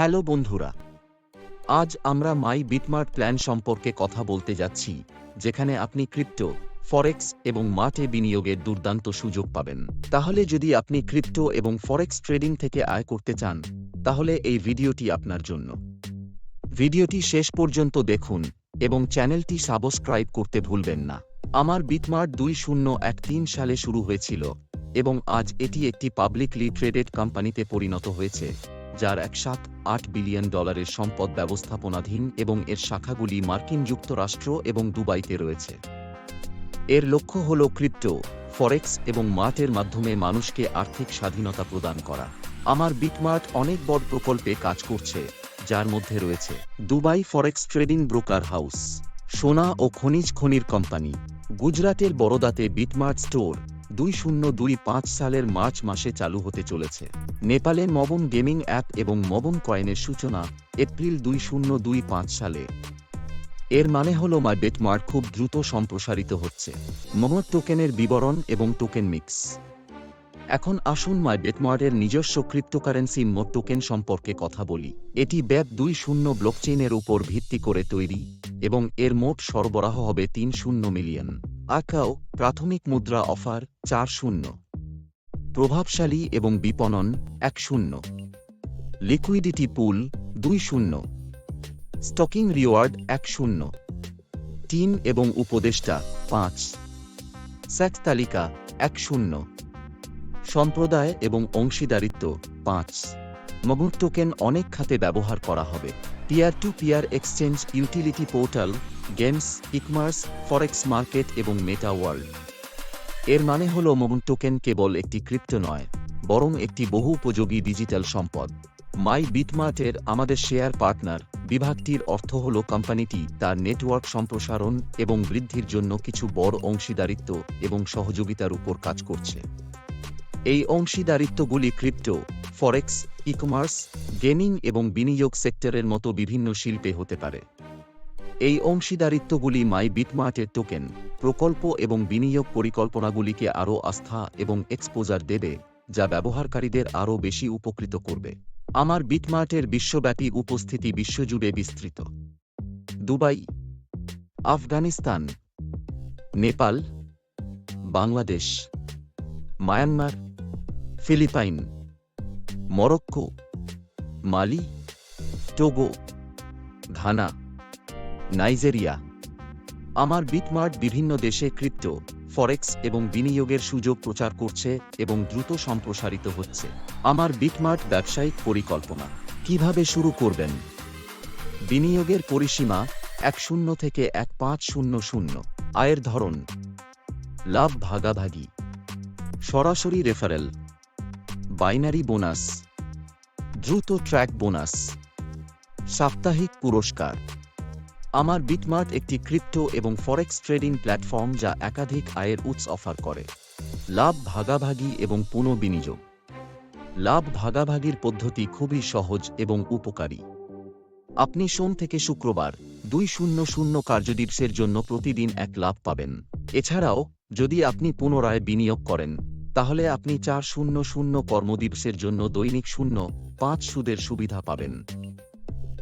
Hello বন্ধুরা, আজ আমরা মাই বিটমার্ট প্ল্যান সম্পর্কে কথা বলতে যাচ্ছি, যেখানে আপনি ক্রিপ্টো, ফরেক্স এবং মাঠে বিনিয়োগের দুর্দান্ত সুযোগ পাবেন। তাহলে যদি আপনি ক্রিপ্টো এবং ফরেক্স ট্রেডিং থেকে আয় করতে চান, তাহলে এই ভিডিওটি আপনার জন্য। ভিডিওটি শেষ পর্যন্ত দেখুন এবং চ্যানেলটি সাবস্ক্রাইব করতে ভুলবেন না। আমার বিটমার্ট দুই শূন্য এক তিন সালে শুরু হয়েছিল এবং আজ এটি একটি পাবলিকলি ট্রেডেড কোম্পানিতে পরিণত হয়েছে। যার এক সাত আট বিলিয়ন ডলারের সম্পদ ব্যবস্থাপনাধীন এবং এর শাখাগুলি মার্কিন যুক্তরাষ্ট্র এবং দুবাইতে রয়েছে। এর লক্ষ্য হল ক্রিপ্টো, ফরেক্স এবং মার্টের মাধ্যমে মানুষকে আর্থিক স্বাধীনতা প্রদান করা। আমার বিটমার্ট অনেক বড় প্রকল্পে কাজ করছে, যার মধ্যে রয়েছে Dubai forex trading broker house, সোনা ও খনিজ খনির কোম্পানি, গুজরাটের বরোদাতে বিটমার্ট স্টোর দুই শূন্য দুই পাঁচ সালের মার্চ মাসে চালু হতে চলেছে। নেপালে মবন গেমিং অ্যাপ এবং মবন কয়েনের সূচনা, এপ্রিল দুই শূন্য দুই পাঁচ সালে। এর মানে হল মাই মার্ক খুব দ্রুত সম্প্রসারিত হচ্ছে। মমর টোকেনের বিবরণ এবং টোকেন মিক্স। এখন আসুন মাই বেটমার্টের নিজস্ব ক্রিপ্টোকারেন্সি মোট টোকেন সম্পর্কে কথা বলি। এটি ব্যাপ দুই শূন্য ব্লকচেইনের উপর ভিত্তি করে তৈরি এবং এর মোট সরবরাহ হবে তিন শূন্য মিলিয়ন। আকাও প্রাথমিক মুদ্রা অফার চার শূন্য। প্রভাবশালী এবং বিপণন এক শূন্য। লিকুইডিটি পুল দুই শূন্য। স্টকিং রিওয়ার্ড এক শূন্য। টিম এবং উপদেষ্টা পাঁচ। স্যাট তালিকা এক শূন্য। সম্প্রদায় এবং অংশীদারিত্ব, পাঁচ। মগুর টোকেন অনেক খাতে ব্যবহার করা হবে। Peer to peer exchange utility portal games ecommerce forex market এবং মেটা ওয়ার্ল্ড এর মানে হল মগুন টোকেন কেবল একটি ক্রিপ্টো নয়, বরং একটি বহু উপযোগী ডিজিটাল সম্পদ মাই বিটমার্টের আমাদের শেয়ার পার্টনার বিভাগটির অর্থ হল কোম্পানিটি তার নেটওয়ার্ক সম্প্রসারণ এবং বৃদ্ধির জন্য কিছু বড় অংশীদারিত্ব এবং সহযোগিতার উপর কাজ করছে। এই অংশীদারিত্বগুলি crypto, forex ecommerce gaming এবং বিনিয়োগ সেক্টরের মতো বিভিন্ন শিল্পে হতে পারে। এই অংশীদারিত্বগুলি মাই বিটমার্টের টোকেন, প্রকল্প এবং বিনিয়োগ পরিকল্পনাগুলিকে আরও আস্থা এবং এক্সপোজার দেবে, যা ব্যবহারকারীদের আরও বেশি উপকৃত করবে। আমার বিটমার্টের বিশ্বব্যাপী উপস্থিতি বিশ্বজুড়ে বিস্তৃত। Dubai, Afghanistan, Nepal, Bangladesh, Myanmar Philippines, Morocco, Mali, Togo, Ghana, Nigeria. আমার বিটমার্ট বিভিন্ন দেশে ক্রিপ্টো, ফরেক্স এবং বিনিয়োগের সুযোগ প্রচার করছে এবং দ্রুত সম্প্রসারিত হচ্ছে। আমার বিটমার্ট ব্যবসায়িক পরিকল্পনা। কীভাবে শুরু করবেন? বিনিয়োগের পরিসীমা এক শূন্য থেকে এক পাঁচ শূন্য শূন্য। আয়ের ধরন? লাভ ভাগাভাগি। সরাসরি রেফারেল। Binary bonus. দ্রুত ট্র্যাক বোনাস। সাপ্তাহিক পুরস্কার। আমার বিটমার্ট একটি ক্রিপ্টো এবং ফরেক্স ট্রেডিং প্ল্যাটফর্ম যা একাধিক আয়ের উৎস অফার করে। লাভ ভাগাভাগি এবং পুনঃবিনিয়োগ লাভ ভাগাভাগির পদ্ধতি খুবই সহজ এবং উপকারী। আপনি সোম থেকে শুক্রবার দুই শূন্য শূন্য কার্যদিবসের জন্য প্রতিদিন এক লাভ পাবেন। এছাড়াও, যদি আপনি পুনরায় বিনিয়োগ করেন তাহলে আপনি চার শূন্য শূন্য কর্মদিবসের জন্য দৈনিক শূন্য, পাঁচ সুদের সুবিধা পাবেন।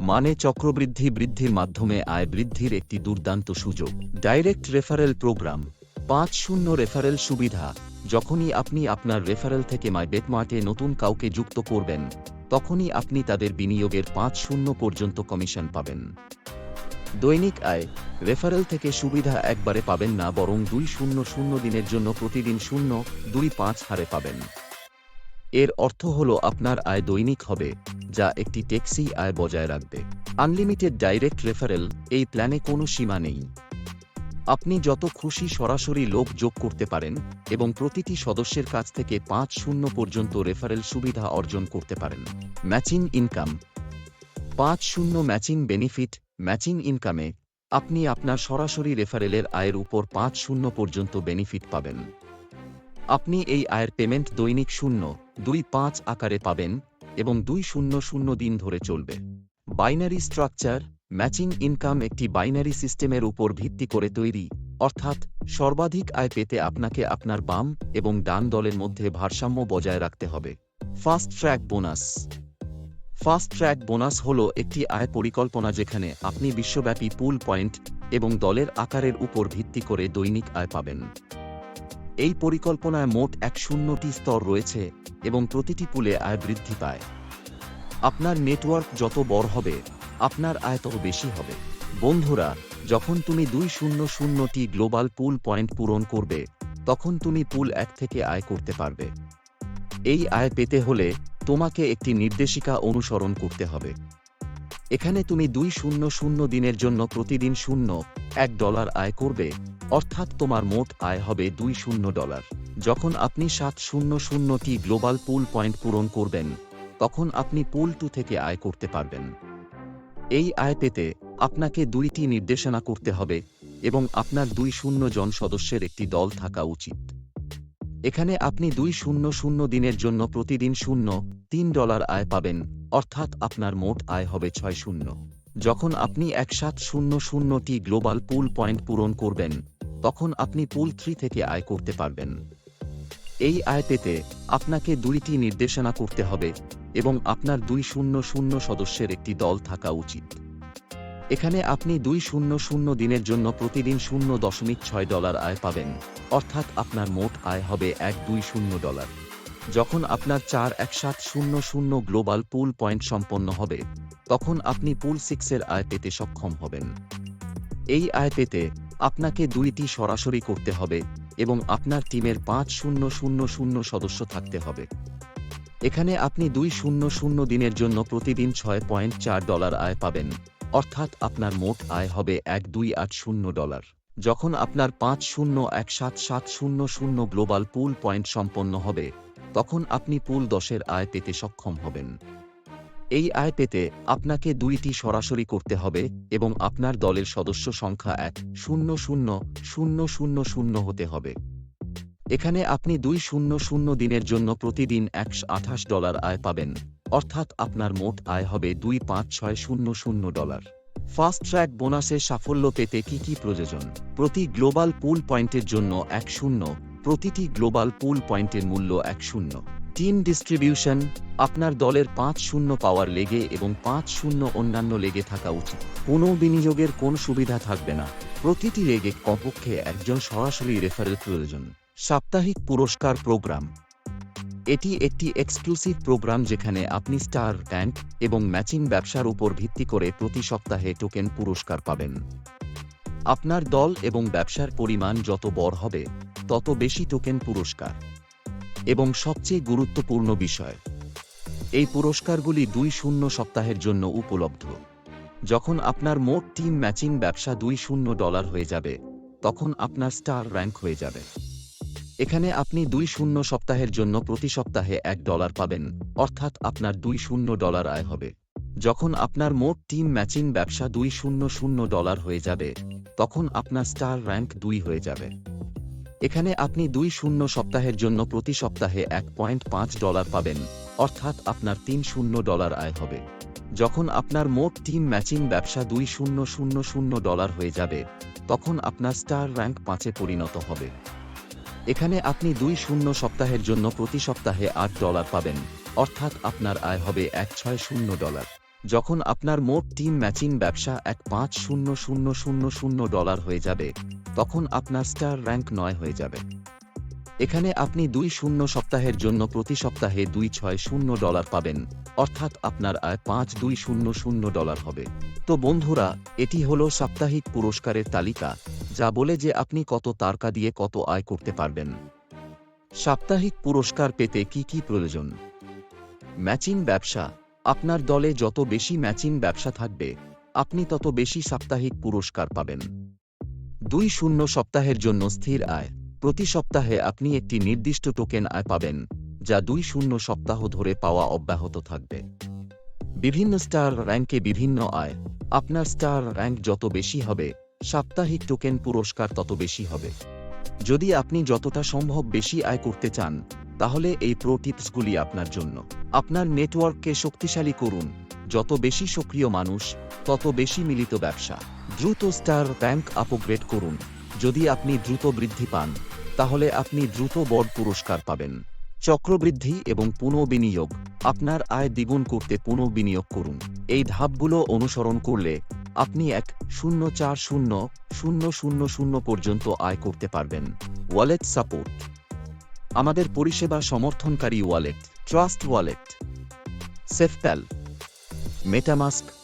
মানে চক্রবৃদ্ধি বৃদ্ধির মাধ্যমে আয় বৃদ্ধির একটি দুর্দান্ত সুযোগ। Direct referral program. পাঁচ শূন্য রেফারেল সুবিধা। যখনই আপনি আপনার রেফারেল থেকে মাই বেটমার্টে নতুন কাউকে যুক্ত করবেন, তখনই আপনি তাদের বিনিয়োগের পাঁচ শূন্য পর্যন্ত কমিশন পাবেন। দৈনিক আয়, রেফারেল থেকে সুবিধা একবারে পাবেন না, বরং দুই শূন্য শূন্য দিনের জন্য প্রতিদিন শূন্য দুই পাঁচ হারে পাবেন। এর অর্থ হল আপনার আয় দৈনিক হবে, যা একটি ট্যাক্সি আয় বজায় রাখবে। আনলিমিটেড ডাইরেক্ট রেফারেল, এই প্ল্যানে কোনো সীমা নেই। আপনি যত খুশি সরাসরি লোক যোগ করতে পারেন এবং প্রতিটি সদস্যের কাছ থেকে পাঁচ শূন্য পর্যন্ত রেফারেল সুবিধা অর্জন করতে পারেন। Matching income. পাঁচ শূন্য ম্যাচিং বেনিফিট ম্যাচিং ইনকামে আপনি আপনার সরাসরি রেফারেলের আয়ের উপর পাঁচ শূন্য পর্যন্ত বেনিফিট পাবেন। আপনি এই আয়ের পেমেন্ট দৈনিক শূন্য দুই পাঁচ আকারে পাবেন এবং দুই শূন্য শূন্য দিন ধরে চলবে। বাইনারি স্ট্রাকচার ম্যাচিং ইনকাম একটি বাইনারি সিস্টেমের উপর ভিত্তি করে তৈরি, অর্থাৎ সর্বাধিক আয় পেতে আপনাকে আপনার বাম এবং ডান দলের মধ্যে ভারসাম্য বজায় রাখতে হবে। Fast track bonus fast track bonus হল একটি আয় পরিকল্পনা যেখানে আপনি বিশ্বব্যাপী পুল পয়েন্ট এবং দলের আকারের উপর ভিত্তি করে দৈনিক আয় পাবেন। এই পরিকল্পনায় মোট এক শূন্যটি স্তর রয়েছে এবং প্রতিটি পুলে আয় বৃদ্ধি পায়। আপনার নেটওয়ার্ক যত বড় হবে, আপনার আয় তত বেশি হবে। বন্ধুরা, যখন তুমি দুই শূন্য শূন্যটি গ্লোবাল পুল পয়েন্ট পূরণ করবে, তখন তুমি পুল এক থেকে আয় করতে পারবে। এই আয় পেতে হলে তোমাকে একটি নির্দেশিকা অনুসরণ করতে হবে। এখানে তুমি দুই শূন্য শূন্য দিনের জন্য প্রতিদিন শূন্য, এক ডলার আয় করবে, অর্থাৎ তোমার মোট আয় হবে দুই শূন্য ডলার। যখন আপনি সাত শূন্য শূন্যটি গ্লোবাল পুল পয়েন্ট পূরণ করবেন, তখন আপনি পুল টু থেকে আয় করতে পারবেন। এই আয় পেতে আপনাকে দুইটি নির্দেশনা করতে হবে এবং আপনার দুই শূন্য জন সদস্যের একটি দল থাকা উচিত। এখানে আপনি দুই শূন্য শূন্য দিনের জন্য প্রতিদিন শূন্য, তিন ডলার আয় পাবেন, অর্থাৎ আপনার মোট আয় হবে ছয় শূন্য। যখন আপনি এক সাত শূন্য শূন্যটি গ্লোবাল পুল পয়েন্ট পূরণ করবেন, তখন আপনি পুল থ্রি থেকে আয় করতে পারবেন। এই আয় পেতে আপনাকে দুইটি নির্দেশনা করতে হবে এবং আপনার দুই শূন্য শূন্য সদস্যের একটি দল থাকা উচিত। এখানে আপনি দুই শূন্য শূন্য দিনের জন্য প্রতিদিন শূন্য দশমিক ছয় ডলার আয় পাবেন। অর্থাৎ আপনার মোট আয় হবে এক দুই শূন্য ডলার। যখন আপনার চার এক সাত শূন্য শূন্য গ্লোবাল পুল পয়েন্ট সম্পন্ন হবে, তখন আপনি পুল সিক্সের আয় পেতে সক্ষম হবেন। এই আয় পেতে আপনাকে দুইটি সরাসরি করতে হবে এবং আপনার টিমের পাঁচ শূন্য শূন্য শূন্য সদস্য থাকতে হবে। এখানে আপনি দুই শূন্য শূন্য দিনের জন্য প্রতিদিন ছয় পয়েন্ট চার ডলার আয় পাবেন। অর্থাৎ আপনার মোট আয় হবে এক দুই আট শূন্য ডলার। যখন আপনার পাঁচ শূন্য এক সাত সাত শূন্য শূন্য গ্লোবাল পুল পয়েন্ট সম্পন্ন হবে, তখন আপনি পুল দশের আয় পেতে সক্ষম হবেন। এই আয় পেতে আপনাকে দুইটি সরাসরি করতে হবে এবং আপনার দলের সদস্য সংখ্যা এক শূন্য শূন্য শূন্য শূন্য শূন্য হতে হবে। এখানে আপনি দুই শূন্য শূন্য দিনের জন্য প্রতিদিন একশো আঠাশ ডলার আয় পাবেন। অর্থাৎ আপনার মোট আয় হবে দুই পাঁচ ছয় শূন্য শূন্য ডলার। ফাস্ট ট্র্যাক বোনাসে সাফল্য পেতে কি কি প্রয়োজন? প্রতি গ্লোবাল পুল পয়েন্টের জন্য এক শূন্য, প্রতিটি গ্লোবাল পুল পয়েন্টের মূল্য এক শূন্য। টিম ডিস্ট্রিবিউশন আপনার দলের পাঁচ শূন্য পাওয়ার লেগে এবং পাঁচ শূন্য অন্যান্য লেগে থাকা উচিত। কোনো বিনিয়োগের কোন সুবিধা থাকবে না। প্রতিটি লেগে কমপক্ষে একজন সরাসরি রেফারেল প্রয়োজন। সাপ্তাহিক পুরস্কার প্রোগ্রাম। এটি একটি এক্সক্লুসিভ প্রোগ্রাম যেখানে আপনি স্টার, ট্যাঙ্ক এবং ম্যাচিং ব্যবসার উপর ভিত্তি করে প্রতি সপ্তাহে টোকেন পুরস্কার পাবেন। আপনার দল এবং ব্যবসার পরিমাণ যত বড় হবে, তত বেশি টোকেন পুরস্কার। এবং সবচেয়ে গুরুত্বপূর্ণ বিষয়, এই পুরস্কারগুলি দুই শূন্য সপ্তাহের জন্য উপলব্ধ। যখন আপনার মোট টিম ম্যাচিং ব্যবসা দুই শূন্য ডলার হয়ে যাবে, তখন আপনার স্টার র্যাঙ্ক হয়ে যাবে। এখানে আপনি দুই শূন্য সপ্তাহের জন্য প্রতি সপ্তাহে এক ডলার পাবেন, অর্থাৎ আপনার দুই শূন্য ডলার আয় হবে। যখন আপনার মোট টিম ম্যাচিং ব্যবসা দুই শূন্য শূন্য ডলার হয়ে যাবে, তখন আপনার স্টার র্যাঙ্ক দুই হয়ে যাবে। এখানে আপনি দুই শূন্য সপ্তাহের জন্য প্রতি সপ্তাহে এক পয়েন্ট পাঁচ ডলার পাবেন, অর্থাৎ আপনার তিন শূন্য ডলার আয় হবে। যখন আপনার মোট টিম ম্যাচিং ব্যবসা দুই শূন্য শূন্য শূন্য ডলার হয়ে যাবে, তখন আপনার স্টার র্যাঙ্ক পাঁচে পরিণত হবে। এখানে আপনি দুই শূন্য সপ্তাহের জন্য প্রতি সপ্তাহে আট ডলার পাবেন, অর্থাৎ আপনার আয় হবে এক ছয় শূন্য ডলার। যখন আপনার মোট টিম ম্যাচিং ব্যবসা এক পাঁচ শূন্য শূন্য শূন্য শূন্য ডলার হয়ে যাবে, তখন আপনার স্টার র্যাঙ্ক নয় হয়ে যাবে। এখানে আপনি দুই শূন্য সপ্তাহের জন্য প্রতি সপ্তাহে দুই ছয় শূন্য ডলার পাবেন, অর্থাৎ আপনার আয় পাঁচ দুই শূন্য শূন্য ডলার হবে। তো বন্ধুরা, এটি হলো সাপ্তাহিক পুরস্কারের তালিকা, যা বলে যে আপনি কত তারকা দিয়ে কত আয় করতে পারবেন। সাপ্তাহিক পুরস্কার পেতে কি কি প্রয়োজন? ম্যাচিং ব্যবসা, আপনার দলে যত বেশি ম্যাচিং ব্যবসা থাকবে, আপনি তত বেশি সাপ্তাহিক পুরস্কার পাবেন। দুই শূন্য সপ্তাহের জন্য স্থির আয় প্রতি সপ্তাহে আপনি একটি নির্দিষ্ট টোকেন আয় পাবেন, যা দুই শূন্য সপ্তাহ ধরে পাওয়া অব্যাহত থাকবে। বিভিন্ন স্টার র্যাঙ্কে বিভিন্ন আয়। আপনার স্টার র্যাঙ্ক যত বেশি হবে, সাপ্তাহিক টোকেন পুরস্কার তত বেশি হবে। যদি আপনি যতটা সম্ভব বেশি আয় করতে চান, তাহলে এই প্রো টিপসগুলি আপনার জন্য। আপনার নেটওয়ার্ককে শক্তিশালী করুন। যত বেশি সক্রিয় মানুষ, তত বেশি মিলিত ব্যবসা। দ্রুত স্টার র্যাঙ্ক আপগ্রেড করুন। যদি আপনি দ্রুত বৃদ্ধি পান, তাহলে আপনি দ্রুত বড় পুরস্কার পাবেন। চক্রবৃদ্ধি এবং পুনঃবিনিয়োগ, আপনার আয় দ্বিগুণ করতে পুনঃবিনিয়োগ করুন। এই ধাপগুলো অনুসরণ করলে আপনি এক শূন্য চার শূন্য শূন্য শূন্য শূন্য পর্যন্ত আয় করতে পারবেন। Wallet support. আমাদের পরিষেবা সমর্থনকারী wallet, trust wallet. SafePal MetaMask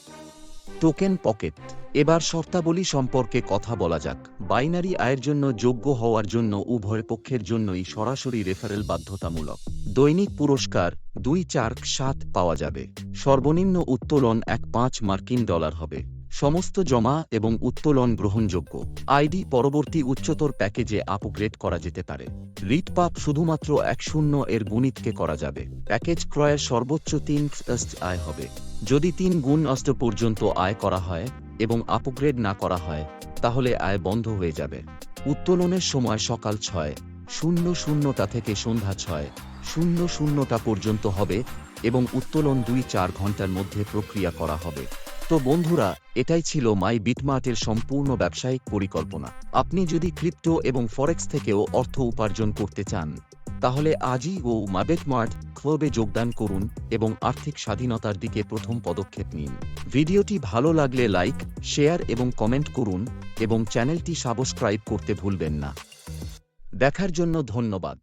token pocket. এবার শর্তাবলী সম্পর্কে কথা বলা যাক। বাইনারি আয়ের জন্য যোগ্য হওয়ার জন্য উভয় পক্ষের জন্যই সরাসরি রেফারেল বাধ্যতামূলক। দৈনিক পুরস্কার দুই চার সাত পাওয়া যাবে। সর্বনিম্ন উত্তোলন এক পাঁচ মার্কিন ডলার হবে। সমস্ত জমা এবং উত্তোলন গ্রহণযোগ্য। আইডি পরবর্তী উচ্চতর প্যাকেজে আপগ্রেড করা যেতে পারে। রিট পাপ শুধুমাত্র এক শূন্য এর গুণিতকে করা যাবে। প্যাকেজ ক্রয়ের সর্বোচ্চ তিন আয় হবে। যদি তিন গুণ অস্ট পর্যন্ত আয় করা হয় এবং আপগ্রেড না করা হয়, তাহলে আয় বন্ধ হয়ে যাবে। উত্তোলনের সময় সকাল ছয়, শূন্য শূন্যটা থেকে সন্ধ্যা ছয়, শূন্য শূন্যটা পর্যন্ত হবে এবং উত্তোলন দুই চার ঘণ্টার মধ্যে প্রক্রিয়া করা হবে। তো বন্ধুরা, এটাই ছিল মাই বিটমার্টের সম্পূর্ণ ব্যবসায়িক পরিকল্পনা। আপনি যদি ক্রিপ্টো এবং ফরেক্স থেকেও অর্থ উপার্জন করতে চান, তাহলে আজই ও মাবেটমার্ট ক্লবে যোগদান করুন এবং আর্থিক স্বাধীনতার দিকে প্রথম পদক্ষেপ নিন। ভিডিওটি ভালো লাগলে লাইক, শেয়ার এবং কমেন্ট করুন এবং চ্যানেলটি সাবস্ক্রাইব করতে ভুলবেন না। দেখার জন্য ধন্যবাদ।